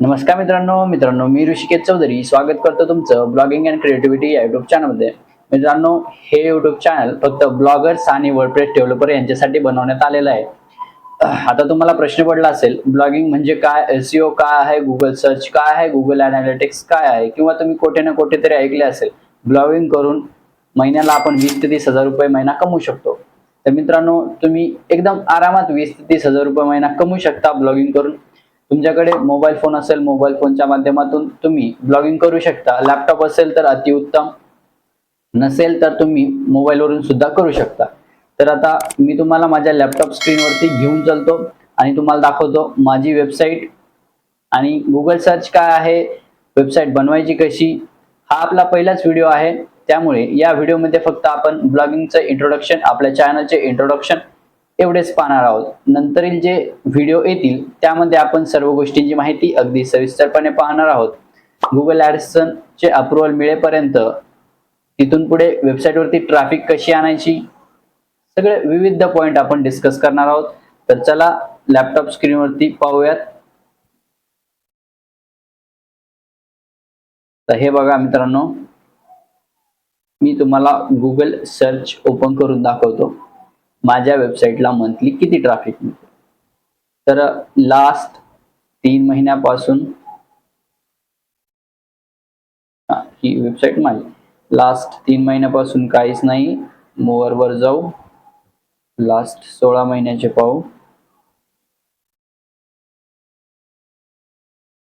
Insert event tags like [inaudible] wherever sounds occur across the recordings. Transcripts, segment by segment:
नमस्कार मित्रांनो मित्रांनो मी ऋषिकेश चौधरी. स्वागत करतो तुमचं ब्लॉगिंग अँड क्रिएटिव्हिटी या युट्यूब चॅनलमध्ये मित्रांनो हे युट्यूब चॅनल फक्त ब्लॉगर्स आणि वर्डप्रेस डेव्हलपर यांच्यासाठी बनवण्यात आलेलं आहे. आता तुम्हाला प्रश्न पडला असेल ब्लॉगिंग म्हणजे काय? एसईओ काय आहे? गुगल सर्च काय आहे? गुगल अनालिटिक्स काय आहे? किंवा तुम्ही कुठे ना कुठेतरी ऐकले असेल ब्लॉगिंग करून महिन्याला आपण वीस ते तीस हजार रुपये महिना कमवू शकतो. तर मित्रांनो तुम्ही एकदम आरामात वीस ते तीस हजार रुपये महिना कमवू शकता ब्लॉगिंग करून. तुमच्याकडे मोबाईल फोन असेल मोबाईल फोनच्या माध्यमातून तुम्ही ब्लॉगिंग करू शकता. लॅपटॉप असेल तर अतिउत्तम नसेल तर तुम्ही मोबाईलवरून सुद्धा करू शकता. तर आता मी तुम्हाला माझ्या लॅपटॉप स्क्रीनवरती घेऊन चालतो आणि तुम्हाला दाखवतो माझी वेबसाईट आणि गुगल सर्च काय आहे वेबसाईट बनवायची कशी. हा आपला पहिलाच व्हिडिओ आहे. त्यामुळे या व्हिडिओमध्ये फक्त आपण ब्लॉगिंगचं इंट्रोडक्शन आपल्या चॅनलचे इंट्रोडक्शन एवढेच पाहणार आहोत. नंतरील जे व्हिडिओ येतील त्यामध्ये आपण सर्व गोष्टींची माहिती अगदी सविस्तरपणे पाहणार आहोत. गुगल ॲडसनचे अप्रुव्हल मिळेपर्यंत तिथून पुढे वेबसाईटवरती ट्रॅफिक कशी आणायची सगळे विविध पॉईंट आपण डिस्कस करणार आहोत. तर चला लॅपटॉप स्क्रीनवरती पाहूयात. तर हे बघा मित्रांनो मी तुम्हाला गुगल सर्च ओपन करून दाखवतो. माझ्या वेबसाईटला मंथली किती ट्रॅफिक मिळते? तर लास्ट तीन महिन्यापासून ही वेबसाईट माझी. लास्ट तीन महिन्यापासून काहीच नाही. मोवरवर जाऊ. लास्ट सोळा महिन्याचे पाहू.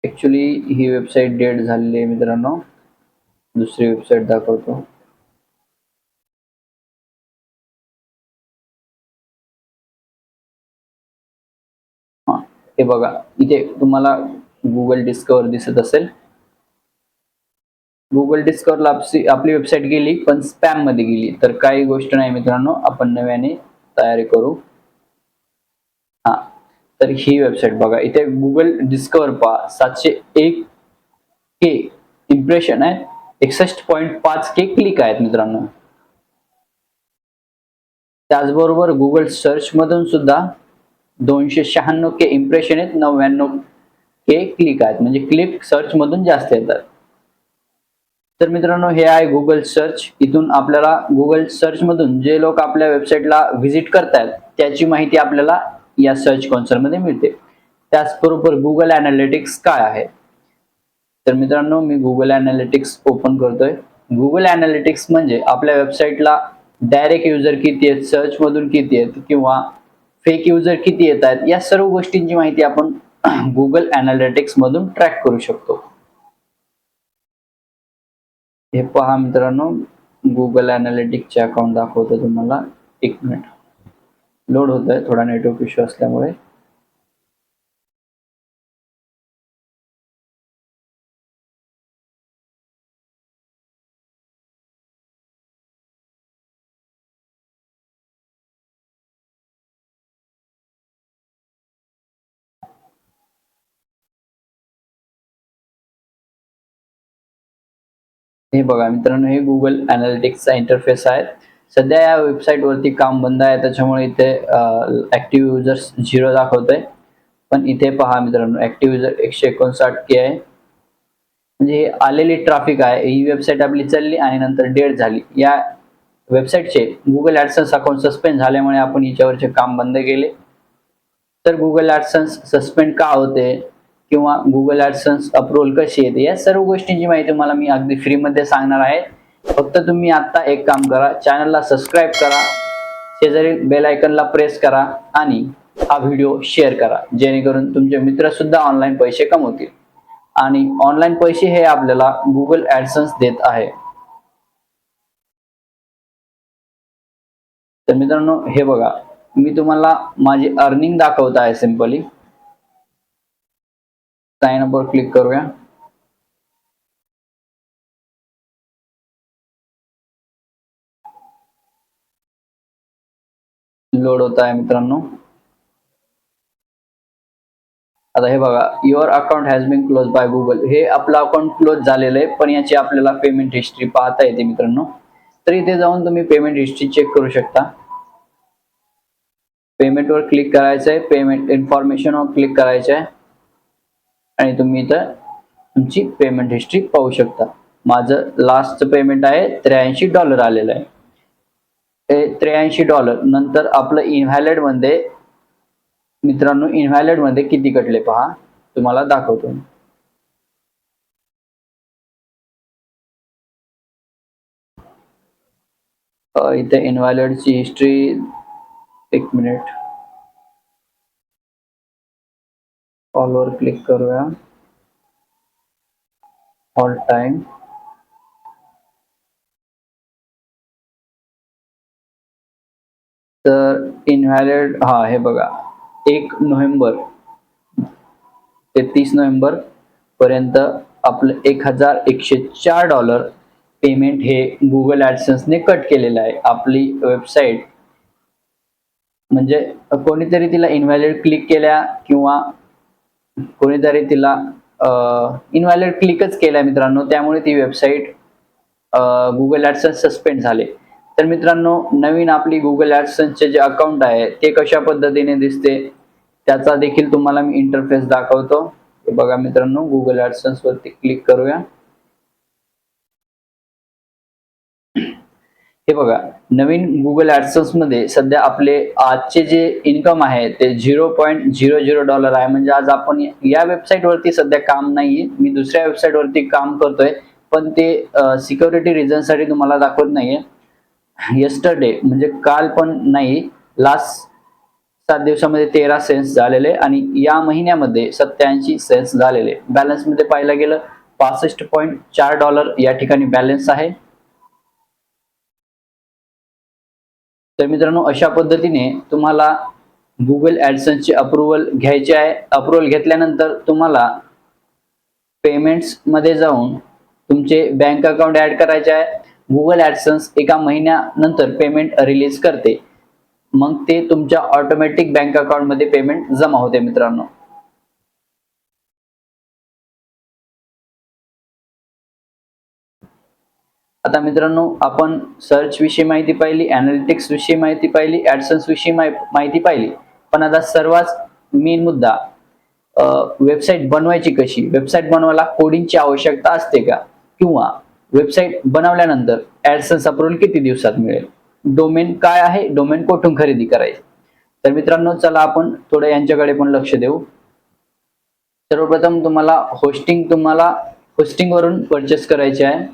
ॲक्च्युली ही वेबसाईट डेट झालेली आहे मित्रांनो. दुसरी वेबसाईट दाखवतो. हे बघा इथे तुम्हाला गुगल डिस्कवर दिसत असेल. गुगल डिस्कवरला आपली आपली वेबसाईट गेली पण स्पॅममध्ये गेली. तर काही गोष्ट नाही मित्रांनो आपण नव्याने तयारी करू. हा तर ही वेबसाईट बघा. इथे गुगल डिस्कवर पहा सातशे एक के इम्प्रेशन आहे. एकसष्ट पॉईंट पाच के क्लिक आहेत मित्रांनो. त्याचबरोबर गुगल सर्च मधून सुद्धा दोनशे शहाण्णव के इम्प्रेशन आहेत नव्याण्णव के क्लिक आहेत. म्हणजे क्लिक सर्च मधून जास्त येतात. तर मित्रांनो हे आहे गुगल सर्च इथून आपल्याला गुगल सर्च मधून जे लोक आपल्या वेबसाईटला व्हिजिट करतात त्याची माहिती आपल्याला या सर्च कॉन्सरमध्ये मिळते. त्याचबरोबर गुगल अनालिटिक्स काय आहे? तर मित्रांनो मी गुगल अनालिटिक्स ओपन करतोय. गुगल अनालिटिक्स म्हणजे आपल्या वेबसाईटला डायरेक्ट युजर किती आहेत सर्च मधून किती आहेत किंवा फेक युजर किती येत आहेत या सर्व गोष्टींची माहिती आपण [clears throat] गुगल अनालिटिक्स मधून ट्रॅक करू शकतो. हे पहा मित्रांनो गुगल अनालिटिक्सचे अकाउंट दाखवतो तुम्हाला. एक मिनिट लोड होत आहे थोडा नेटवर्क इश्यू असल्यामुळे. हे बघा मित्रांनो हे गुगल अनालिटिक्सचा इंटरफेस आहे. सध्या या वेबसाईट वरती काम बंद आहे. त्याच्यामुळे इथे ऍक्टिव्ह युजर्स झिरो दाखवतोय. पण इथे पहा मित्रांनो ऍक्टिव्ह युजर एकशे एकोणसाठ के आहे. म्हणजे आलेली ट्राफिक आहे. ही वेबसाईट आपली चालली आणि नंतर डेट झाली. या वेबसाईटचे गुगल ॲडसन्स अकाउंट सस्पेंड झाल्यामुळे आपण हिच्यावरचे काम बंद केले. तर गुगल ॲडसन्स सस्पेंड का होते? किंवा गुगल ॲडसन्स अप्रुव्हल कशी येते या सर्व गोष्टींची माहिती मला मी अगदी फ्रीमध्ये सांगणार आहे. फक्त तुम्ही आता एक काम करा चॅनलला सबस्क्राईब करा शेजारी बेल आयकनला प्रेस करा आणि हा व्हिडिओ शेअर करा जेणेकरून तुमचे मित्र सुद्धा ऑनलाईन पैसे कमवतील. आणि ऑनलाईन पैसे हे आपल्याला गुगल ॲडसन्स देत आहे. तर मित्रांनो हे बघा मी तुम्हाला माझी अर्निंग दाखवत आहे सिम्पली साइन अपवर क्लिक करूया. लोड होत आहे मित्रांनो. आता हे बघा your account has been close by Google हे आपलं अकाउंट क्लोज झालेलं आहे पण याची आपल्याला पेमेंट हिस्ट्री पाहता येते मित्रांनो. तर इथे जाऊन तुम्ही पेमेंट हिस्ट्री चेक करू शकता. पेमेंटवर क्लिक करायचं आहे पेमेंट इन्फॉर्मेशन वर क्लिक करायचं आहे आणि तुम्ही इथं तुमची पेमेंट हिस्ट्री पाहू शकता. माझं लास्टचं पेमेंट आहे त्र्याऐंशी डॉलर आलेलं आहे. ते त्र्याऐंशी डॉलर नंतर आपलं invalid मित्रांनो invalid किती कटले पहा. तुम्हाला दाखवतो. इथे invalid हिस्ट्री एक मिनिट ऑलवर क्लिक करूया. ऑल टाइम तर इनव्हॅलिड हा हे बघा. एक नोव्हेंबर ते तीस नोव्हेंबर पर्यंत आपलं एक हजार एकशे चार डॉलर पेमेंट हे गुगल ॲडसन्सने कट केलेलं आहे. आपली वेबसाईट म्हणजे कोणीतरी तिला इनव्हॅलिड क्लिक केल्या किंवा कोणीतरी तिला इनव्हॅलिड क्लिकच केलाय मित्रांनो. त्यामुळे ती वेबसाईट गुगल ॲडसन्स सस्पेंड झाले. तर मित्रांनो नवीन आपली गुगल ॲडसन्सचे जे अकाउंट आहे ते कशा पद्धतीने दिसते त्याचा देखील तुम्हाला मी इंटरफेस दाखवतो. बघा मित्रांनो गुगल ॲडसन्स वरती क्लिक करूया. हे बघा नवीन गुगल ऍडसन्समध्ये सध्या आपले आजचे जे इन्कम आहे ते zero point zero zero dollar आहे. म्हणजे आज आपण या वेबसाईट वरती सध्या काम नाहीये. मी दुसऱ्या वेबसाईट वरती काम करतोय पण ते सिक्युरिटी रिझनसाठी तुम्हाला दाखवत नाहीये. यस्टरडे म्हणजे काल पण नाही लास्ट सात दिवसामध्ये तेरा सेन्स झालेले आणि या महिन्यामध्ये सत्याऐंशी सेन्स झालेले. बॅलन्समध्ये पाहिलं पाहायला गेलं पासष्ट पॉईंट चार डॉलर या ठिकाणी बॅलन्स आहे. तर मित्रांनो अशा पद्धतीने तुम्हाला गुगल ॲडसन्सचे अप्रुव्हल घ्यायचे आहे. अप्रुव्हल घेतल्यानंतर तुम्हाला पेमेंट्समध्ये जाऊन तुमचे बँक अकाउंट ऍड करायचे आहे. गुगल ॲडसन्स एका महिन्यानंतर पेमेंट रिलीज करते. मग ते तुमच्या ऑटोमॅटिक बँक अकाउंटमध्ये पेमेंट जमा होते मित्रांनो. आता मित्रांनो आपण सर्च विषयी माहिती पाहिली अनालिटिक्स विषयी माहिती पाहिली ऍडसन्स विषयी माहिती पाहिली. पण आता सर्वात मेन मुद्दा वेबसाईट बनवायची कशी? वेबसाईट बनवायला कोडिंगची आवश्यकता असते का? किंवा वेबसाईट बनवल्यानंतर ऍडसन्स अप्रुव्हल किती दिवसात मिळेल? डोमेन काय आहे? डोमेन कुठून खरेदी करायची? तर मित्रांनो चला आपण थोडं यांच्याकडे पण लक्ष देऊ. सर्वप्रथम तुम्हाला होस्टिंग तुम्हाला होस्टिंग वरून परचेस करायचे आहे.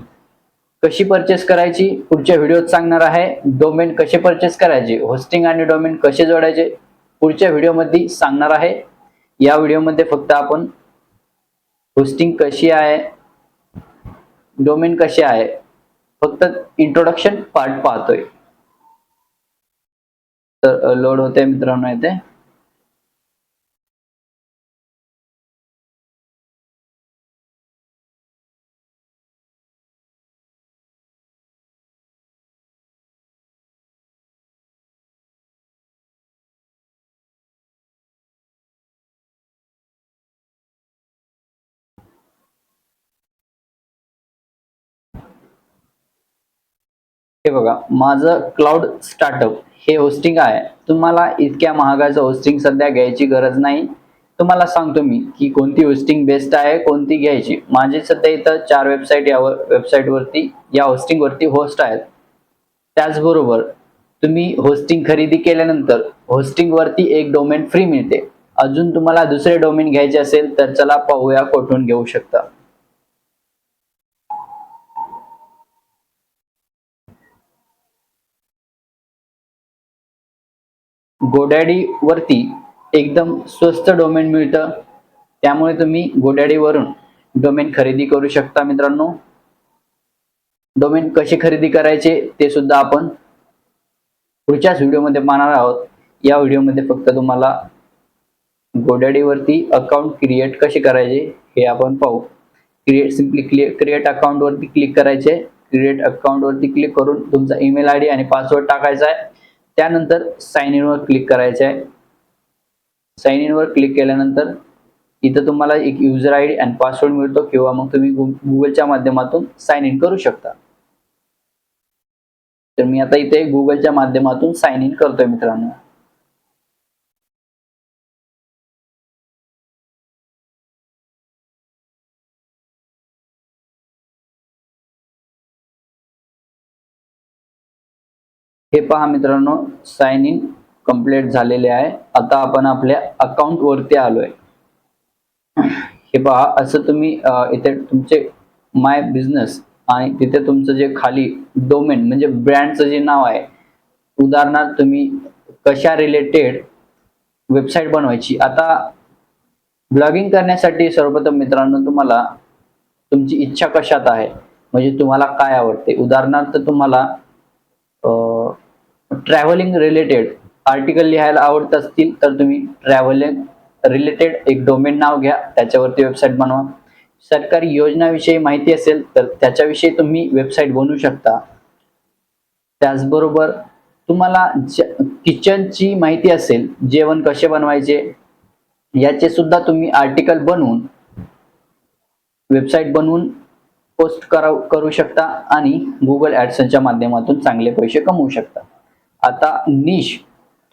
कशी परचेस करायची पुढच्या व्हिडिओत सांगणार आहे. डोमेन कसे परचेस करायचे होस्टिंग आणि डोमेन कसे जोडायचे पुढच्या व्हिडिओमध्ये सांगणार आहे. या व्हिडिओमध्ये फक्त आपण होस्टिंग कशी आहे डोमेन कसे आहे फक्त इंट्रोडक्शन पार्ट पाहतोय. तर लोड होते मित्रांनो येते हे बघा माझं क्लाउड स्टार्टअप हे होस्टिंग आहे. तुम्हाला इतक्या महागाचं होस्टिंग सध्या घ्यायची गरज नाही. तुम्हाला सांगतो मी की कोणती होस्टिंग बेस्ट आहे कोणती घ्यायची. माझे सध्या इथं चार वेबसाईट या वेबसाईटवरती या होस्टिंग वरती होस्ट आहेत. त्याचबरोबर तुम्ही होस्टिंग खरेदी केल्यानंतर होस्टिंगवरती एक डोमेन फ्री मिळते. अजून तुम्हाला दुसरे डोमेन घ्यायचे असेल तर चला पाहूया कोठून घेऊ शकता. गोडॅडी वरती एकदम स्वस्त डोमेन मिळतं. त्यामुळे तुम्ही गोडॅडीवरून डोमेन खरेदी करू शकता मित्रांनो. डोमेन कसे खरेदी करायचे ते सुद्धा आपण पुढच्याच व्हिडिओमध्ये पाहणार आहोत. या व्हिडिओमध्ये फक्त तुम्हाला गोडॅडीवरती अकाउंट क्रिएट कसे करायचे हे आपण पाहू. क्रिएट सिम्पली क्रिएट अकाउंटवरती क्लिक करायचे. क्रिएट अकाउंटवरती क्लिक करून तुमचा ईमेल आय डी आणि पासवर्ड टाकायचा आहे. त्यानंतर साइन इन वर क्लिक करायचे आहे साइन इन वर क्लिक केल्यानंतर इथं तुम्हाला एक युजर आय डी आणि पासवर्ड मिळतो किंवा मग तुम्ही गुगलच्या माध्यमातून साइन इन करू शकता. तर मी आता इथे गुगलच्या माध्यमातून साइन इन करतोय मित्रांनो. हे पहा मित्रांनो साइन इन कंप्लीट झालेले आहे. आता आपण आपल्या अकाउंट वरती आलोय. हे पहा असं तुम्ही इथे तुमचे माय बिझनेस आणि तिथे तुमचं जे खाली डोमेन म्हणजे ब्रँडचं जे नाव आहे उदाहरणार्थ तुम्ही कशा रिलेटेड वेबसाईट बनवायची. आता ब्लॉगिंग करण्यासाठी सर्वप्रथम मित्रांनो तुम्हाला तुमची इच्छा कशात आहे? म्हणजे तुम्हाला काय आवडते? उदाहरणार्थ तुम्हाला ट्रॅव्हलिंग रिलेटेड आर्टिकल लिहायला आवडत असतील तर तुम्ही ट्रॅव्हलिंग रिलेटेड एक डोमेन नाव घ्या त्याच्यावरती वेबसाईट बनवा. सरकारी योजनाविषयी माहिती असेल तर त्याच्याविषयी तुम्ही वेबसाईट बनवू शकता. त्याचबरोबर तुम्हाला किचनची माहिती असेल जेवण कसे बनवायचे याचे सुद्धा तुम्ही आर्टिकल बनवून वेबसाईट बनवून पोस्ट करा करू शकता आणि गुगल ॲडसनच्या माध्यमातून चांगले पैसे कमवू शकता. आता निश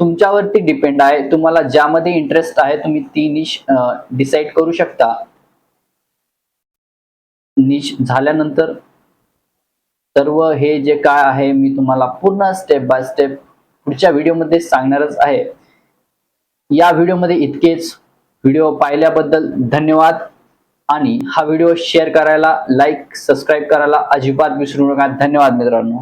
तुमच्यावरती डिपेंड आहे. तुम्हाला ज्यामध्ये इंटरेस्ट आहे तुम्ही ती निश डिसाईड करू शकता. निश झाल्यानंतर सर्व हे जे काय आहे मी तुम्हाला पूर्ण स्टेप बाय स्टेप पुढच्या व्हिडिओमध्ये सांगणारच आहे. या व्हिडिओमध्ये इतकेच. व्हिडिओ पाहिल्याबद्दल धन्यवाद. आणि हा व्हिडिओ शेअर करायला लाईक सबस्क्राईब करायला अजिबात विसरू नका. धन्यवाद मित्रांनो.